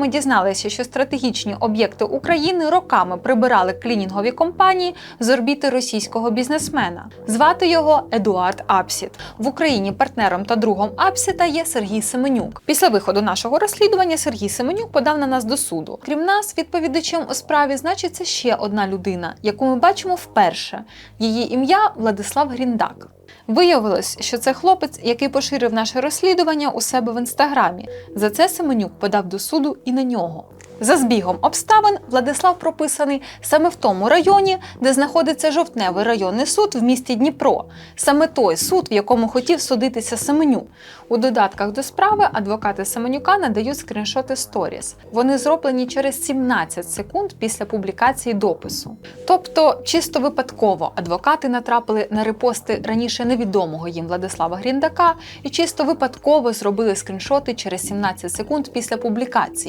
Ми дізналися, що стратегічні об'єкти України роками прибирали клінінгові компанії з орбіти російського бізнесмена. Звати його Едуард Апсіт. В Україні партнером та другом Апсіта є Сергій Семенюк. Після виходу нашого розслідування Сергій Семенюк подав на нас до суду. Крім нас, відповідачем у справі значиться ще одна людина, яку ми бачимо вперше. Її ім'я Владислав Гріндак. Виявилось, що це хлопець, який поширив наше розслідування у себе в інстаграмі. За це Семенюк подав до суду і на нього. За збігом обставин Владислав прописаний саме в тому районі, де знаходиться жовтневий районний суд в місті Дніпро, саме той суд, в якому хотів судитися Семенюк. У додатках до справи адвокати Семенюка надають скріншоти сторіс. Вони зроблені через 17 секунд після публікації допису. Тобто, чисто випадково адвокати натрапили на репости раніше невідомого їм Владислава Гріндака і чисто випадково зробили скріншоти через 17 секунд після публікації.